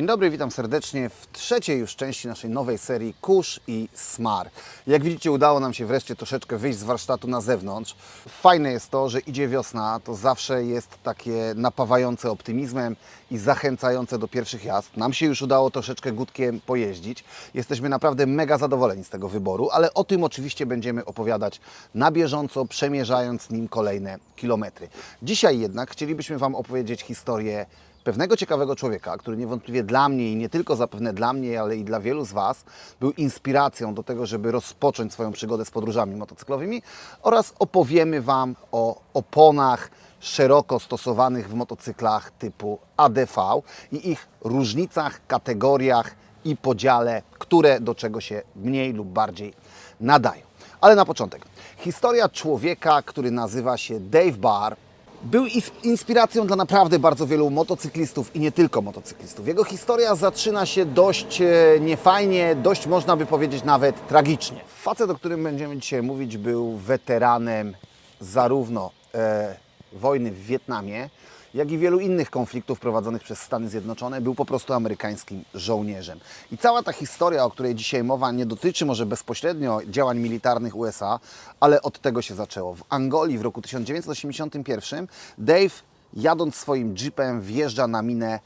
Dzień dobry, witam serdecznie w trzeciej już części naszej nowej serii Kurz i Smar. Jak widzicie, udało nam się wreszcie troszeczkę wyjść z warsztatu na zewnątrz. Fajne jest to, że idzie wiosna, to zawsze jest takie napawające optymizmem i zachęcające do pierwszych jazd. Nam się już udało troszeczkę gudkiem pojeździć. Jesteśmy naprawdę mega zadowoleni z tego wyboru, ale o tym oczywiście będziemy opowiadać na bieżąco, przemierzając nim kolejne kilometry. Dzisiaj jednak chcielibyśmy Wam opowiedzieć historię pewnego ciekawego człowieka, który niewątpliwie dla mnie i nie tylko zapewne dla mnie, ale i dla wielu z Was był inspiracją do tego, żeby rozpocząć swoją przygodę z podróżami motocyklowymi oraz opowiemy Wam o oponach szeroko stosowanych w motocyklach typu ADV i ich różnicach, kategoriach i podziale, które do czego się mniej lub bardziej nadają. Ale na początek, historia człowieka, który nazywa się Dave Barr, był inspiracją dla naprawdę bardzo wielu motocyklistów i nie tylko motocyklistów. Jego historia zaczyna się dość e, niefajnie, dość można by powiedzieć nawet tragicznie. Facet, o którym będziemy dzisiaj mówić, był weteranem zarówno e, wojny w Wietnamie, jak i wielu innych konfliktów prowadzonych przez Stany Zjednoczone, był po prostu amerykańskim żołnierzem. I cała ta historia, o której dzisiaj mowa, nie dotyczy może bezpośrednio działań militarnych USA, ale od tego się zaczęło. W Angolii w roku 1981 Dave, jadąc swoim jeepem, wjeżdża na minę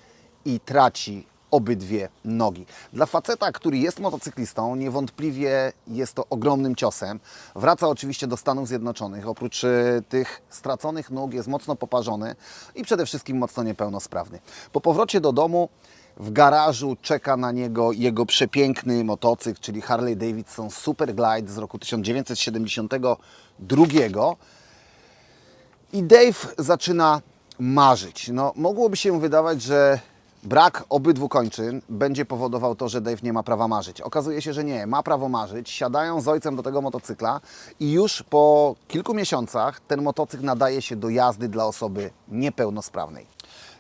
i traci obydwie nogi. Dla faceta, który jest motocyklistą, niewątpliwie jest to ogromnym ciosem. Wraca oczywiście do Stanów Zjednoczonych. Oprócz e, tych straconych nóg jest mocno poparzony i przede wszystkim mocno niepełnosprawny. Po powrocie do domu w garażu czeka na niego jego przepiękny motocykl, czyli Harley Davidson Super Glide z roku 1972. I Dave zaczyna marzyć. No, mogłoby się wydawać, że brak obydwu kończyn będzie powodował to, że Dave nie ma prawa marzyć. Okazuje się, że nie, ma prawo marzyć. Siadają z ojcem do tego motocykla i już po kilku miesiącach ten motocykl nadaje się do jazdy dla osoby niepełnosprawnej.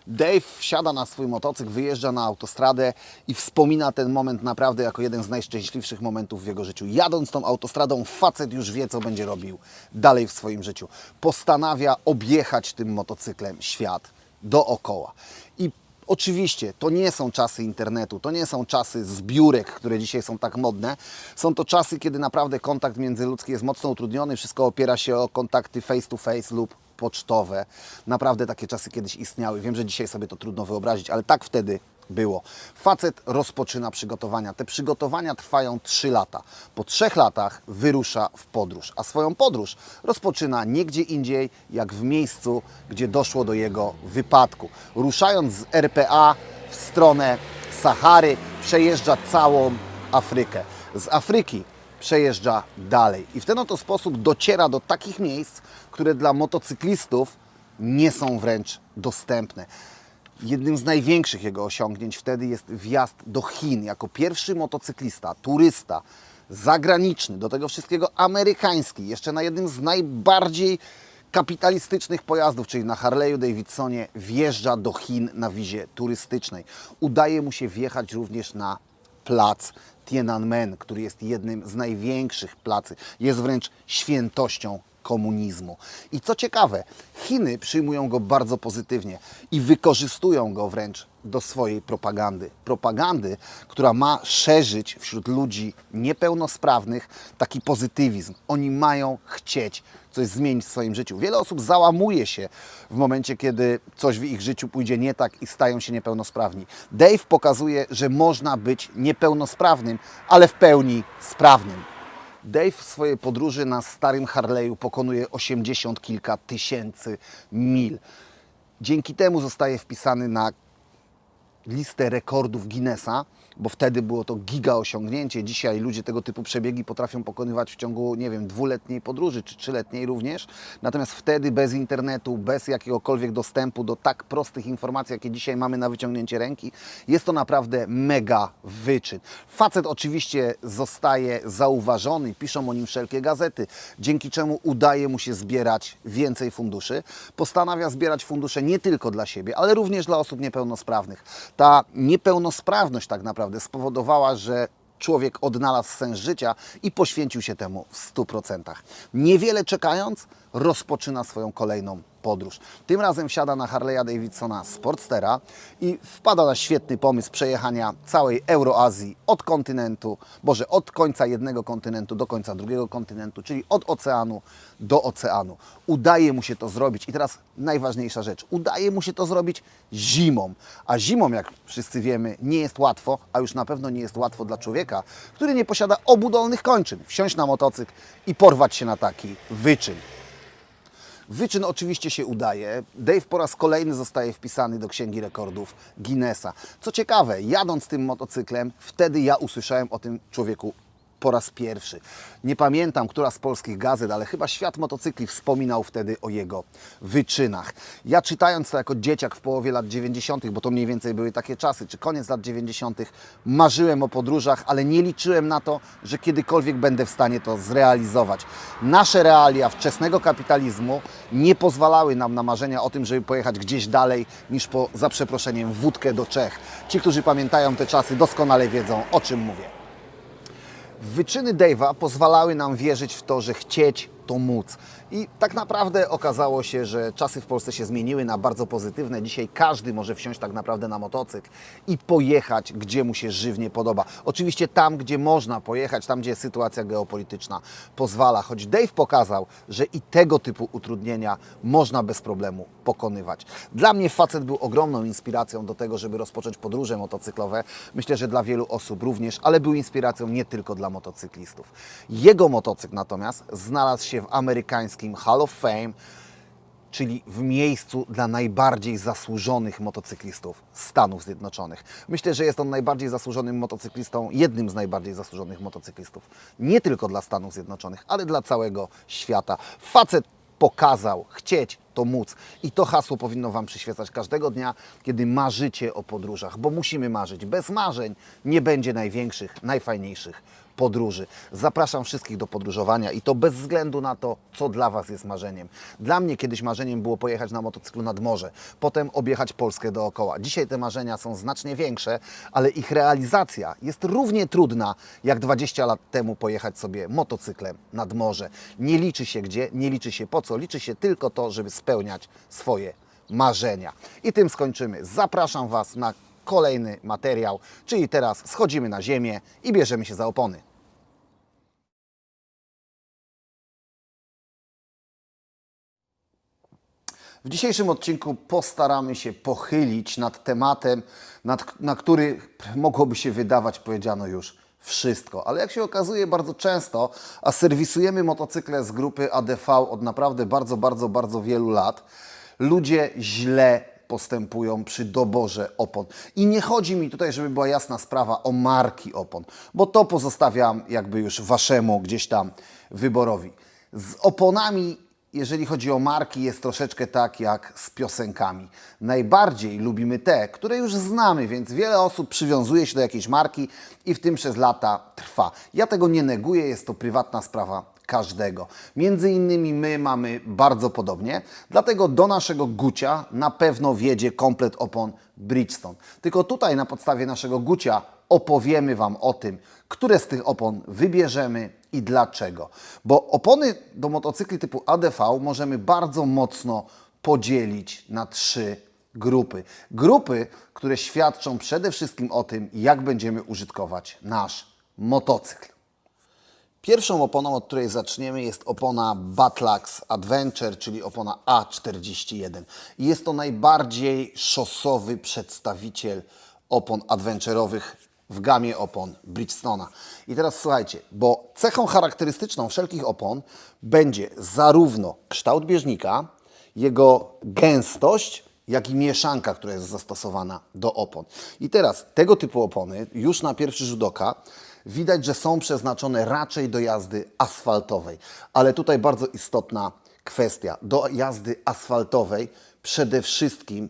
Dave wsiada na swój motocykl, wyjeżdża na autostradę i wspomina ten moment naprawdę jako jeden z najszczęśliwszych momentów w jego życiu. Jadąc tą autostradą, facet już wie, co będzie robił dalej w swoim życiu. Postanawia objechać tym motocyklem świat dookoła. Oczywiście to nie są czasy internetu, to nie są czasy zbiórek, które dzisiaj są tak modne. Są to czasy, kiedy naprawdę kontakt międzyludzki jest mocno utrudniony. Wszystko opiera się o kontakty face to face lub pocztowe. Naprawdę takie czasy kiedyś istniały. Wiem, że dzisiaj sobie to trudno wyobrazić, ale tak wtedy było. Facet rozpoczyna przygotowania. Te przygotowania trwają 3 lata. Po 3 latach wyrusza w podróż, a swoją podróż rozpoczyna nie gdzie indziej, jak w miejscu, gdzie doszło do jego wypadku. Ruszając z RPA w stronę Sahary, przejeżdża całą Afrykę. Z Afryki przejeżdża dalej i w ten oto sposób dociera do takich miejsc, które dla motocyklistów nie są wręcz dostępne. Jednym z największych jego osiągnięć wtedy jest wjazd do Chin jako pierwszy motocyklista, turysta zagraniczny, do tego wszystkiego amerykański, jeszcze na jednym z najbardziej kapitalistycznych pojazdów, czyli na Harley'u Davidsonie, wjeżdża do Chin na wizie turystycznej. Udaje mu się wjechać również na plac Tiananmen, który jest jednym z największych placy, jest wręcz świętością komunizmu. I co ciekawe, Chiny przyjmują go bardzo pozytywnie i wykorzystują go wręcz do swojej propagandy. Propagandy, która ma szerzyć wśród ludzi niepełnosprawnych taki pozytywizm. Oni mają chcieć coś zmienić w swoim życiu. Wiele osób załamuje się w momencie, kiedy coś w ich życiu pójdzie nie tak i stają się niepełnosprawni. Dave pokazuje, że można być niepełnosprawnym, ale w pełni sprawnym. Dave w swojej podróży na starym Harley'u pokonuje 80 kilka tysięcy mil. Dzięki temu zostaje wpisany na listę rekordów Guinnessa, bo wtedy było to giga osiągnięcie. Dzisiaj ludzie tego typu przebiegi potrafią pokonywać w ciągu, nie wiem, dwuletniej podróży, czy trzyletniej również. Natomiast wtedy bez internetu, bez jakiegokolwiek dostępu do tak prostych informacji, jakie dzisiaj mamy na wyciągnięcie ręki, jest to naprawdę mega wyczyn. Facet oczywiście zostaje zauważony, piszą o nim wszelkie gazety, dzięki czemu udaje mu się zbierać więcej funduszy. Postanawia zbierać fundusze nie tylko dla siebie, ale również dla osób niepełnosprawnych. Ta niepełnosprawność tak naprawdę spowodowała, że człowiek odnalazł sens życia i poświęcił się temu w 100%. Niewiele czekając, rozpoczyna swoją kolejną podróż. Tym razem wsiada na Harley'a Davidsona Sportstera i wpada na świetny pomysł przejechania całej Euroazji od kontynentu, boże, od końca jednego kontynentu do końca drugiego kontynentu, czyli od oceanu do oceanu. Udaje mu się to zrobić i teraz najważniejsza rzecz, udaje mu się to zrobić zimą, a zimą, jak wszyscy wiemy, nie jest łatwo, a już na pewno nie jest łatwo dla człowieka, który nie posiada obu dolnych kończyn, wsiąść na motocykl i porwać się na taki wyczyn. Wyczyn oczywiście się udaje. Dave po raz kolejny zostaje wpisany do Księgi Rekordów Guinnessa. Co ciekawe, jadąc tym motocyklem, wtedy ja usłyszałem o tym człowieku po raz pierwszy. Nie pamiętam, która z polskich gazet, ale chyba Świat Motocykli wspominał wtedy o jego wyczynach. Ja czytając to jako dzieciak w połowie lat 90., bo to mniej więcej były takie czasy, czy koniec lat 90., marzyłem o podróżach, ale nie liczyłem na to, że kiedykolwiek będę w stanie to zrealizować. Nasze realia wczesnego kapitalizmu nie pozwalały nam na marzenia o tym, żeby pojechać gdzieś dalej niż po, za przeproszeniem, wódkę do Czech. Ci, którzy pamiętają te czasy, doskonale wiedzą, o czym mówię. Wyczyny Dave'a pozwalały nam wierzyć w to, że chcieć to móc. I tak naprawdę okazało się, że czasy w Polsce się zmieniły na bardzo pozytywne. Dzisiaj każdy może wsiąść tak naprawdę na motocykl i pojechać, gdzie mu się żywnie podoba. Oczywiście tam, gdzie można pojechać, tam, gdzie sytuacja geopolityczna pozwala. Choć Dave pokazał, że i tego typu utrudnienia można bez problemu pokonywać. Dla mnie facet był ogromną inspiracją do tego, żeby rozpocząć podróże motocyklowe. Myślę, że dla wielu osób również, ale był inspiracją nie tylko dla motocyklistów. Jego motocykl natomiast znalazł się w amerykańskim Hall of Fame, czyli w miejscu dla najbardziej zasłużonych motocyklistów Stanów Zjednoczonych. Myślę, że jest on najbardziej zasłużonym motocyklistą, jednym z najbardziej zasłużonych motocyklistów, nie tylko dla Stanów Zjednoczonych, ale dla całego świata. Facet pokazał, chcieć to móc. I to hasło powinno Wam przyświecać każdego dnia, kiedy marzycie o podróżach, bo musimy marzyć. Bez marzeń nie będzie największych, najfajniejszych podróży. Zapraszam wszystkich do podróżowania i to bez względu na to, co dla Was jest marzeniem. Dla mnie kiedyś marzeniem było pojechać na motocyklu nad morze, potem objechać Polskę dookoła. Dzisiaj te marzenia są znacznie większe, ale ich realizacja jest równie trudna, jak 20 lat temu pojechać sobie motocyklem nad morze. Nie liczy się gdzie, nie liczy się po co, liczy się tylko to, żeby spełniać swoje marzenia. I tym skończymy. Zapraszam Was na kolejny materiał, czyli teraz schodzimy na ziemię i bierzemy się za opony. W dzisiejszym odcinku postaramy się pochylić nad tematem, nad, na który mogłoby się wydawać, powiedziano już wszystko. Ale jak się okazuje bardzo często, a serwisujemy motocykle z grupy ADV od naprawdę bardzo, bardzo, bardzo wielu lat, ludzie źle postępują przy doborze opon. I nie chodzi mi tutaj, żeby była jasna sprawa o marki opon, bo to pozostawiam jakby już waszemu gdzieś tam wyborowi. Z oponami jeżeli chodzi o marki, jest troszeczkę tak jak z piosenkami. Najbardziej lubimy te, które już znamy, więc wiele osób przywiązuje się do jakiejś marki i w tym przez lata trwa. Ja tego nie neguję, jest to prywatna sprawa każdego. Między innymi my mamy bardzo podobnie, dlatego do naszego gucia na pewno wjedzie komplet opon Bridgestone. Tylko tutaj na podstawie naszego gucia opowiemy Wam o tym, które z tych opon wybierzemy i dlaczego. Bo opony do motocykli typu ADV możemy bardzo mocno podzielić na trzy grupy. Grupy, które świadczą przede wszystkim o tym, jak będziemy użytkować nasz motocykl. Pierwszą oponą, od której zaczniemy, jest opona Batlax Adventure, czyli opona A41. I Jest to najbardziej szosowy przedstawiciel opon adventurowych w gamie opon Bridgestone'a. I teraz słuchajcie, bo cechą charakterystyczną wszelkich opon będzie zarówno kształt bieżnika, jego gęstość, jak i mieszanka, która jest zastosowana do opon. I teraz tego typu opony już na pierwszy rzut oka widać, że są przeznaczone raczej do jazdy asfaltowej. Ale tutaj bardzo istotna kwestia. Do jazdy asfaltowej przede wszystkim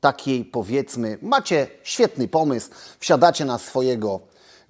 takiej powiedzmy, macie świetny pomysł, wsiadacie na swojego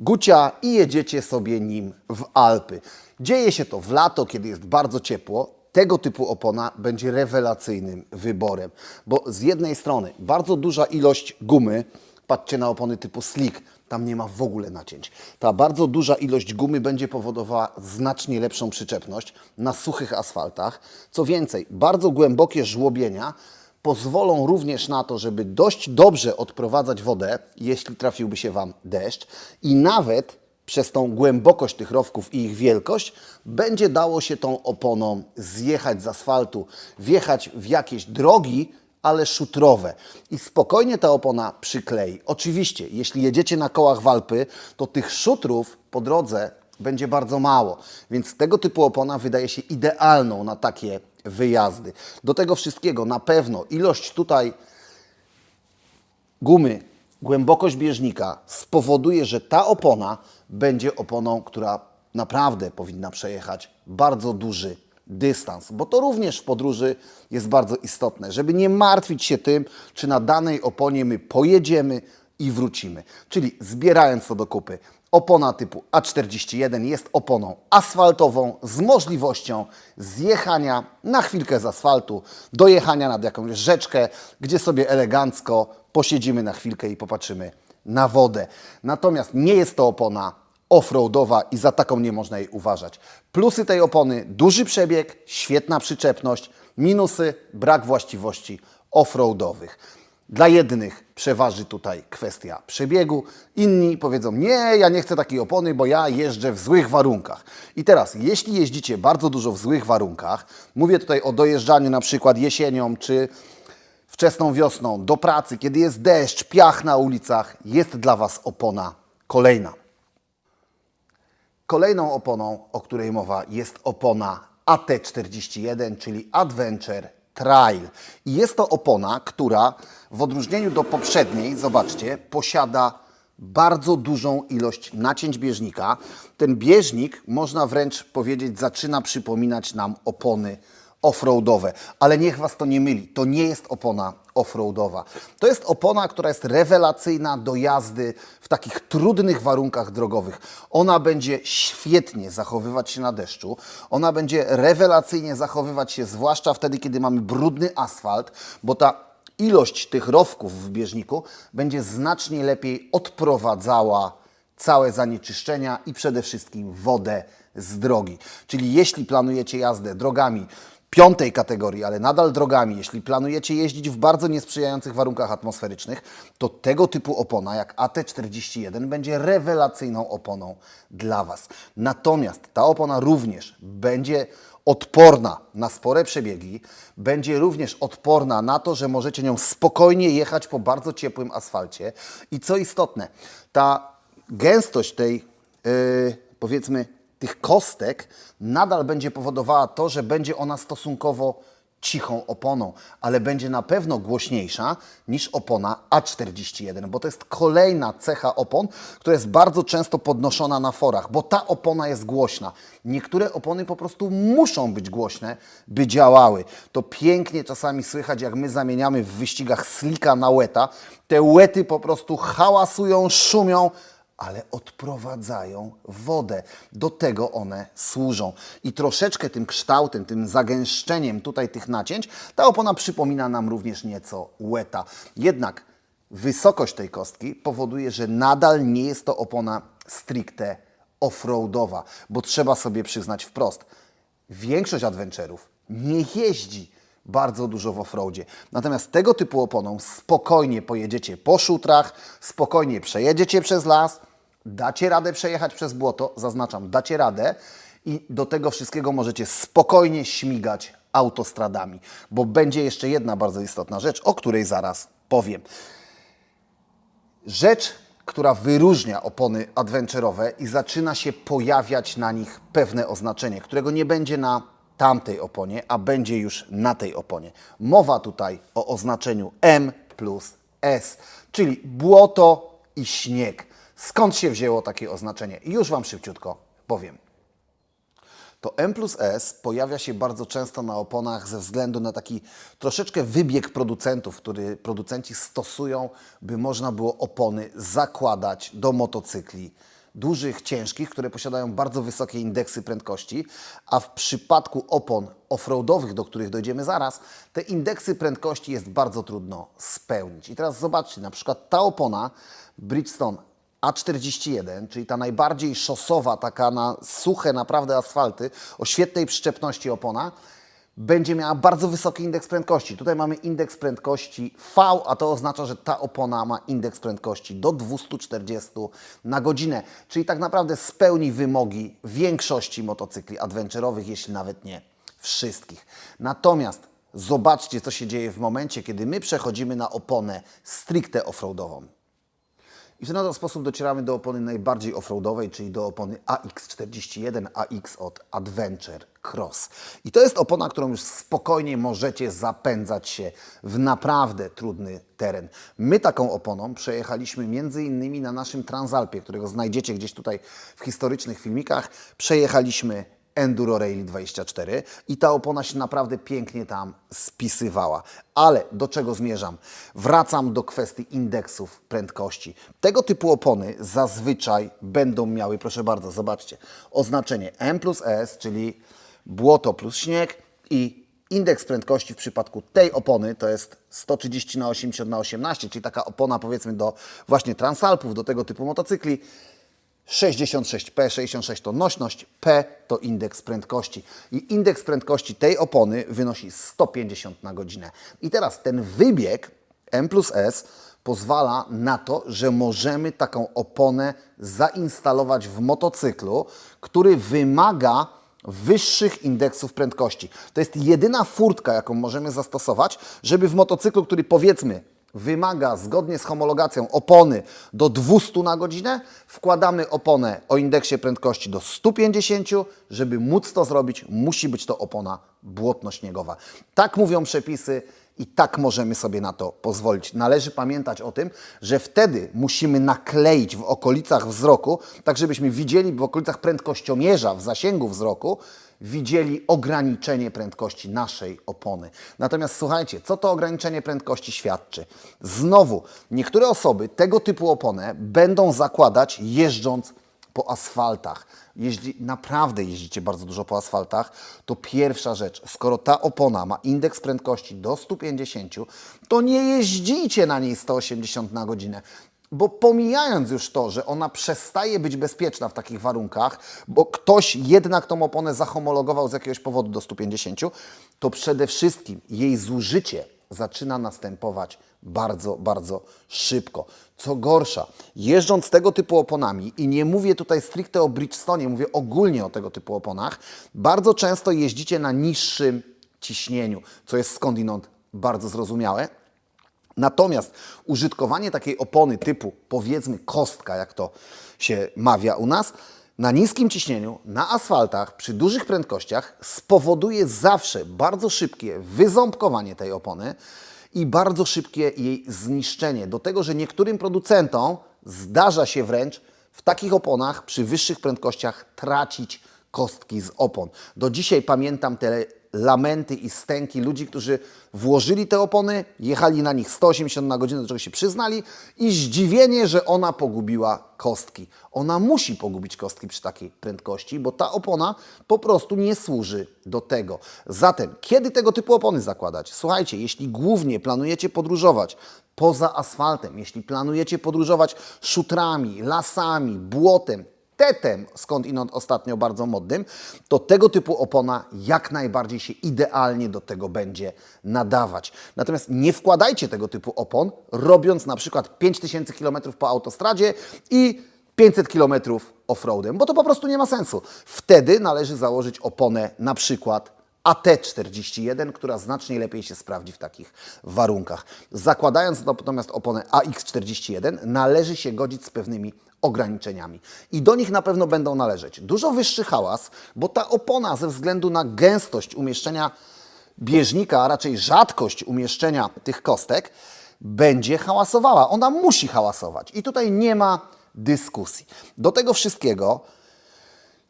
gucia i jedziecie sobie nim w Alpy. Dzieje się to w lato, kiedy jest bardzo ciepło. Tego typu opona będzie rewelacyjnym wyborem, bo z jednej strony bardzo duża ilość gumy, Patrzcie na opony typu slick, tam nie ma w ogóle nacięć. Ta bardzo duża ilość gumy będzie powodowała znacznie lepszą przyczepność na suchych asfaltach. Co więcej, bardzo głębokie żłobienia pozwolą również na to, żeby dość dobrze odprowadzać wodę, jeśli trafiłby się Wam deszcz i nawet przez tą głębokość tych rowków i ich wielkość będzie dało się tą oponą zjechać z asfaltu, wjechać w jakieś drogi, ale szutrowe. I spokojnie ta opona przyklei. Oczywiście, jeśli jedziecie na kołach Walpy, to tych szutrów po drodze będzie bardzo mało, więc tego typu opona wydaje się idealną na takie wyjazdy. Do tego wszystkiego na pewno ilość tutaj gumy, głębokość bieżnika spowoduje, że ta opona będzie oponą, która naprawdę powinna przejechać bardzo duży dystans, bo to również w podróży jest bardzo istotne, żeby nie martwić się tym, czy na danej oponie my pojedziemy i wrócimy. Czyli zbierając to do kupy, opona typu A41 jest oponą asfaltową z możliwością zjechania na chwilkę z asfaltu, dojechania nad jakąś rzeczkę, gdzie sobie elegancko posiedzimy na chwilkę i popatrzymy na wodę. Natomiast nie jest to opona offroadowa i za taką nie można jej uważać. Plusy tej opony: duży przebieg, świetna przyczepność, minusy brak właściwości offroadowych. Dla jednych przeważy tutaj kwestia przebiegu, inni powiedzą: Nie, ja nie chcę takiej opony, bo ja jeżdżę w złych warunkach. I teraz, jeśli jeździcie bardzo dużo w złych warunkach, mówię tutaj o dojeżdżaniu na przykład jesienią czy wczesną wiosną do pracy, kiedy jest deszcz, piach na ulicach, jest dla Was opona kolejna. Kolejną oponą, o której mowa, jest opona AT41, czyli Adventure Trail. I jest to opona, która w odróżnieniu do poprzedniej, zobaczcie, posiada bardzo dużą ilość nacięć bieżnika. Ten bieżnik, można wręcz powiedzieć, zaczyna przypominać nam opony offroadowe, ale niech Was to nie myli, to nie jest opona offroadowa. To jest opona, która jest rewelacyjna do jazdy w takich trudnych warunkach drogowych. Ona będzie świetnie zachowywać się na deszczu, ona będzie rewelacyjnie zachowywać się zwłaszcza wtedy, kiedy mamy brudny asfalt, bo ta ilość tych rowków w bieżniku będzie znacznie lepiej odprowadzała całe zanieczyszczenia i przede wszystkim wodę z drogi. Czyli jeśli planujecie jazdę drogami piątej kategorii, ale nadal drogami, jeśli planujecie jeździć w bardzo niesprzyjających warunkach atmosferycznych, to tego typu opona jak AT41 będzie rewelacyjną oponą dla Was. Natomiast ta opona również będzie odporna na spore przebiegi, będzie również odporna na to, że możecie nią spokojnie jechać po bardzo ciepłym asfalcie i co istotne, ta gęstość tej, yy, powiedzmy, tych kostek nadal będzie powodowała to, że będzie ona stosunkowo cichą oponą, ale będzie na pewno głośniejsza niż opona A41, bo to jest kolejna cecha opon, która jest bardzo często podnoszona na forach, bo ta opona jest głośna. Niektóre opony po prostu muszą być głośne, by działały. To pięknie czasami słychać, jak my zamieniamy w wyścigach slika na łeta. Te łety po prostu hałasują, szumią, ale odprowadzają wodę. Do tego one służą. I troszeczkę tym kształtem, tym zagęszczeniem tutaj tych nacięć, ta opona przypomina nam również nieco łeta. Jednak wysokość tej kostki powoduje, że nadal nie jest to opona stricte offroadowa, bo trzeba sobie przyznać wprost, większość adventurów nie jeździ bardzo dużo w offroadzie. Natomiast tego typu oponą spokojnie pojedziecie po szutrach, spokojnie przejedziecie przez las, dacie radę przejechać przez błoto, zaznaczam, dacie radę i do tego wszystkiego możecie spokojnie śmigać autostradami, bo będzie jeszcze jedna bardzo istotna rzecz, o której zaraz powiem. Rzecz, która wyróżnia opony adventurowe i zaczyna się pojawiać na nich pewne oznaczenie, którego nie będzie na tamtej oponie, a będzie już na tej oponie. Mowa tutaj o oznaczeniu M plus S, czyli błoto i śnieg. Skąd się wzięło takie oznaczenie? Już Wam szybciutko powiem. To M plus S pojawia się bardzo często na oponach ze względu na taki troszeczkę wybieg producentów, który producenci stosują, by można było opony zakładać do motocykli dużych, ciężkich, które posiadają bardzo wysokie indeksy prędkości, a w przypadku opon offroadowych, do których dojdziemy zaraz, te indeksy prędkości jest bardzo trudno spełnić. I teraz zobaczcie, na przykład ta opona Bridgestone A41, czyli ta najbardziej szosowa, taka na suche naprawdę asfalty, o świetnej przyczepności opona, będzie miała bardzo wysoki indeks prędkości. Tutaj mamy indeks prędkości V, a to oznacza, że ta opona ma indeks prędkości do 240 na godzinę, czyli tak naprawdę spełni wymogi większości motocykli adventurowych, jeśli nawet nie wszystkich. Natomiast zobaczcie, co się dzieje w momencie, kiedy my przechodzimy na oponę stricte offroadową. I w ten sposób docieramy do opony najbardziej offroadowej, czyli do opony AX41 AX od Adventure Cross. I to jest opona, którą już spokojnie możecie zapędzać się w naprawdę trudny teren. My taką oponą przejechaliśmy między innymi na naszym Transalpie, którego znajdziecie gdzieś tutaj w historycznych filmikach. Przejechaliśmy Enduro Rally 24 i ta opona się naprawdę pięknie tam spisywała. Ale do czego zmierzam? Wracam do kwestii indeksów prędkości. Tego typu opony zazwyczaj będą miały, proszę bardzo, zobaczcie, oznaczenie M plus S, czyli błoto plus śnieg i indeks prędkości w przypadku tej opony to jest 130 na 80 na 18, czyli taka opona powiedzmy do właśnie Transalpów, do tego typu motocykli. 66P, 66 to nośność, P to indeks prędkości. I indeks prędkości tej opony wynosi 150 na godzinę. I teraz ten wybieg M plus S pozwala na to, że możemy taką oponę zainstalować w motocyklu, który wymaga wyższych indeksów prędkości. To jest jedyna furtka, jaką możemy zastosować, żeby w motocyklu, który powiedzmy wymaga zgodnie z homologacją opony do 200 na godzinę, wkładamy oponę o indeksie prędkości do 150. Żeby móc to zrobić, musi być to opona błotno-śniegowa. Tak mówią przepisy i tak możemy sobie na to pozwolić. Należy pamiętać o tym, że wtedy musimy nakleić w okolicach wzroku, tak żebyśmy widzieli w okolicach prędkościomierza, w zasięgu wzroku, widzieli ograniczenie prędkości naszej opony. Natomiast słuchajcie, co to ograniczenie prędkości świadczy? Znowu, niektóre osoby tego typu oponę będą zakładać jeżdżąc po asfaltach. Jeździ, naprawdę jeździcie bardzo dużo po asfaltach, to pierwsza rzecz, skoro ta opona ma indeks prędkości do 150, to nie jeździcie na niej 180 na godzinę. Bo pomijając już to, że ona przestaje być bezpieczna w takich warunkach, bo ktoś jednak tą oponę zahomologował z jakiegoś powodu do 150, to przede wszystkim jej zużycie zaczyna następować bardzo, bardzo szybko. Co gorsza, jeżdżąc tego typu oponami, i nie mówię tutaj stricte o Bridgestone, mówię ogólnie o tego typu oponach, bardzo często jeździcie na niższym ciśnieniu, co jest skądinąd bardzo zrozumiałe. Natomiast użytkowanie takiej opony typu powiedzmy kostka, jak to się mawia u nas, na niskim ciśnieniu, na asfaltach, przy dużych prędkościach spowoduje zawsze bardzo szybkie wyząbkowanie tej opony i bardzo szybkie jej zniszczenie. Do tego, że niektórym producentom zdarza się wręcz w takich oponach przy wyższych prędkościach tracić kostki z opon. Do dzisiaj pamiętam te lamenty i stęki ludzi, którzy włożyli te opony, jechali na nich 180 na godzinę, do czego się przyznali i zdziwienie, że ona pogubiła kostki. Ona musi pogubić kostki przy takiej prędkości, bo ta opona po prostu nie służy do tego. Zatem, kiedy tego typu opony zakładać? Słuchajcie, jeśli głównie planujecie podróżować poza asfaltem, jeśli planujecie podróżować szutrami, lasami, błotem, tetem, skąd inąd ostatnio bardzo modnym, to tego typu opona jak najbardziej się idealnie do tego będzie nadawać. Natomiast nie wkładajcie tego typu opon, robiąc na przykład 5000 km po autostradzie i 500 km offroadem, bo to po prostu nie ma sensu. Wtedy należy założyć oponę na przykład AT41, która znacznie lepiej się sprawdzi w takich warunkach. Zakładając natomiast oponę AX41, należy się godzić z pewnymi ograniczeniami. I do nich na pewno będą należeć dużo wyższy hałas, bo ta opona ze względu na gęstość umieszczenia bieżnika, a raczej rzadkość umieszczenia tych kostek, będzie hałasowała. Ona musi hałasować. I tutaj nie ma dyskusji. Do tego wszystkiego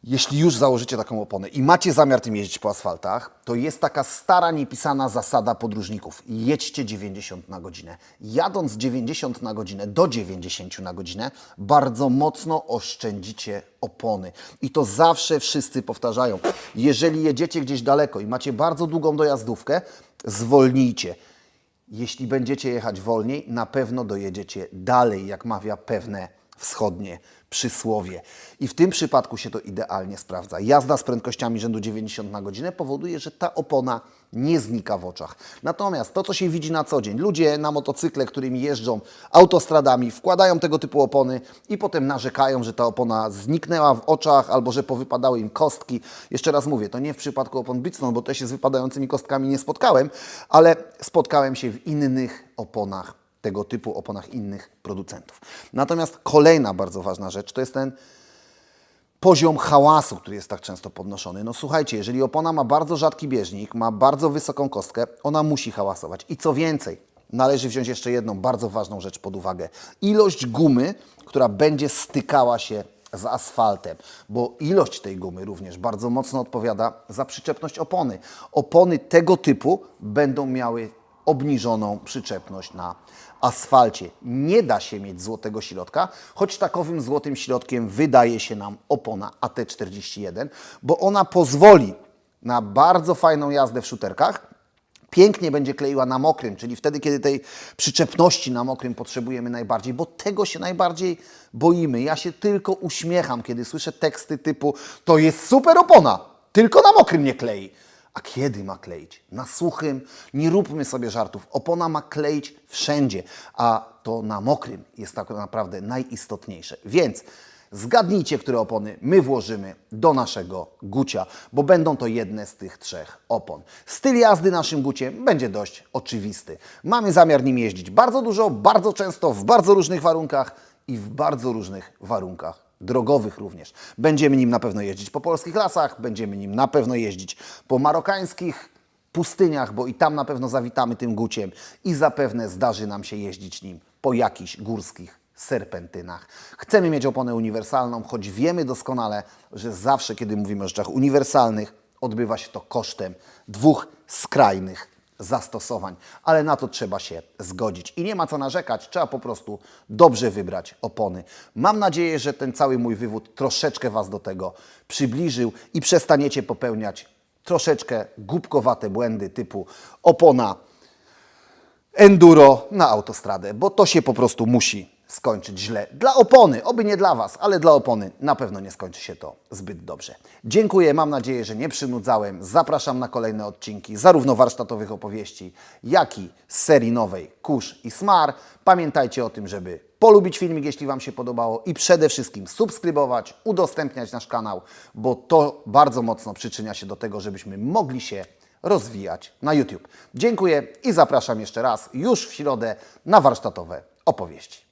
Jeśli już założycie taką oponę i macie zamiar tym jeździć po asfaltach, to jest taka stara, niepisana zasada podróżników. Jedźcie 90 na godzinę. Jadąc 90 na godzinę do 90 na godzinę, bardzo mocno oszczędzicie opony. I to zawsze wszyscy powtarzają. Jeżeli jedziecie gdzieś daleko i macie bardzo długą dojazdówkę, zwolnijcie. Jeśli będziecie jechać wolniej, na pewno dojedziecie dalej, jak mawia pewne wschodnie przysłowie. I w tym przypadku się to idealnie sprawdza. Jazda z prędkościami rzędu 90 na godzinę powoduje, że ta opona nie znika w oczach. Natomiast to, co się widzi na co dzień, ludzie na motocykle, którymi jeżdżą autostradami, wkładają tego typu opony i potem narzekają, że ta opona zniknęła w oczach albo że powypadały im kostki. Jeszcze raz mówię, to nie w przypadku opon Bridgestone, bo też się z wypadającymi kostkami nie spotkałem, ale spotkałem się w innych oponach tego typu oponach innych producentów. Natomiast kolejna bardzo ważna rzecz to jest ten poziom hałasu, który jest tak często podnoszony. No słuchajcie, jeżeli opona ma bardzo rzadki bieżnik, ma bardzo wysoką kostkę, ona musi hałasować. I co więcej, należy wziąć jeszcze jedną bardzo ważną rzecz pod uwagę. Ilość gumy, która będzie stykała się z asfaltem, bo ilość tej gumy również bardzo mocno odpowiada za przyczepność opony. Opony tego typu będą miały obniżoną przyczepność na asfalcie. Nie da się mieć złotego środka, choć takowym złotym środkiem wydaje się nam opona AT41, bo ona pozwoli na bardzo fajną jazdę w szuterkach, pięknie będzie kleiła na mokrym, czyli wtedy, kiedy tej przyczepności na mokrym potrzebujemy najbardziej, bo tego się najbardziej boimy. Ja się tylko uśmiecham, kiedy słyszę teksty typu to jest super opona, tylko na mokrym nie klei. A kiedy ma kleić? Na suchym? Nie róbmy sobie żartów. Opona ma kleić wszędzie, a to na mokrym jest tak naprawdę najistotniejsze. Więc zgadnijcie, które opony my włożymy do naszego gucia, bo będą to jedne z tych trzech opon. Styl jazdy naszym guciem będzie dość oczywisty. Mamy zamiar nim jeździć bardzo dużo, bardzo często, w bardzo różnych warunkach i w bardzo różnych warunkach drogowych również. Będziemy nim na pewno jeździć po polskich lasach, będziemy nim na pewno jeździć po marokańskich pustyniach, bo i tam na pewno zawitamy tym guciem i zapewne zdarzy nam się jeździć nim po jakichś górskich serpentynach. Chcemy mieć oponę uniwersalną, choć wiemy doskonale, że zawsze, kiedy mówimy o rzeczach uniwersalnych, odbywa się to kosztem dwóch skrajnych zastosowań, ale na to trzeba się zgodzić i nie ma co narzekać, trzeba po prostu dobrze wybrać opony. Mam nadzieję, że ten cały mój wywód troszeczkę Was do tego przybliżył i przestaniecie popełniać troszeczkę głupkowate błędy typu opona enduro na autostradę, bo to się po prostu musi skończyć źle. Dla opony, oby nie dla Was, ale dla opony na pewno nie skończy się to zbyt dobrze. Dziękuję, mam nadzieję, że nie przynudzałem. Zapraszam na kolejne odcinki zarówno warsztatowych opowieści, jak i serii nowej Kurz i Smar. Pamiętajcie o tym, żeby polubić filmik, jeśli Wam się podobało i przede wszystkim subskrybować, udostępniać nasz kanał, bo to bardzo mocno przyczynia się do tego, żebyśmy mogli się rozwijać na YouTube. Dziękuję i zapraszam jeszcze raz już w środę na warsztatowe opowieści.